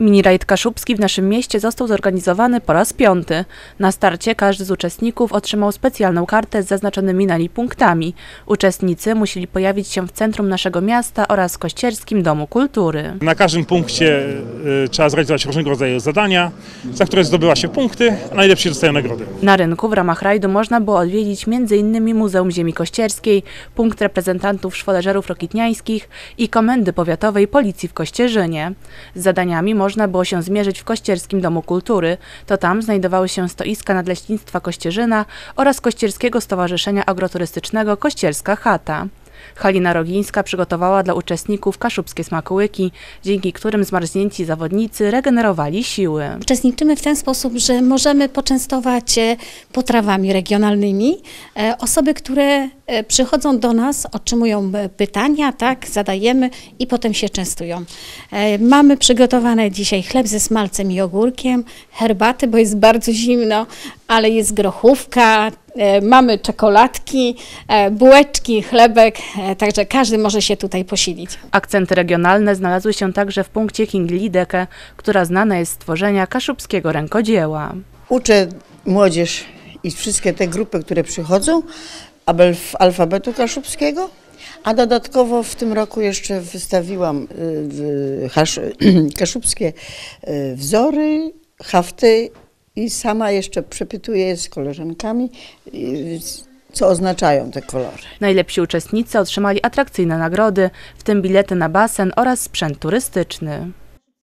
Mini rajd kaszubski w naszym mieście został zorganizowany po raz piąty. Na starcie każdy z uczestników otrzymał specjalną kartę z zaznaczonymi na niej punktami. Uczestnicy musieli pojawić się w centrum naszego miasta oraz w Kościerskim Domu Kultury. Na każdym punkcie y, trzeba zrealizować różnego rodzaju zadania, za które zdobywa się punkty, a najlepsi dostają nagrody. Na rynku w ramach rajdu można było odwiedzić m.in. Muzeum Ziemi Kościerskiej, punkt reprezentantów szwoleżerów rokitniańskich i Komendy Powiatowej Policji w Kościerzynie. Z zadaniami można było się zmierzyć w Kościerskim Domu Kultury. To tam znajdowały się stoiska Nadleśnictwa Kościerzyna oraz Kościerskiego Stowarzyszenia Agroturystycznego Kościerska Chata. Halina Rogińska przygotowała dla uczestników kaszubskie smakołyki, dzięki którym zmarznięci zawodnicy regenerowali siły. Uczestniczymy w ten sposób, że możemy poczęstować e, potrawami regionalnymi e, osoby, które przychodzą do nas, otrzymują e, pytania, tak, zadajemy i potem się częstują. E, Mamy przygotowane dzisiaj chleb ze smalcem i ogórkiem, herbaty, bo jest bardzo zimno, ale jest grochówka, e, mamy czekoladki, e, bułeczki, chlebek, e, także każdy może się tutaj posilić. Akcenty regionalne znalazły się także w punkcie King Lideke, która znana jest z tworzenia kaszubskiego rękodzieła. Uczę młodzież i wszystkie te grupy, które przychodzą, alfabetu kaszubskiego, a dodatkowo w tym roku jeszcze wystawiłam y, kaszubskie y, wzory, hafty i sama jeszcze przepytuję z koleżankami, y, co oznaczają te kolory. Najlepsi uczestnicy otrzymali atrakcyjne nagrody, w tym bilety na basen oraz sprzęt turystyczny.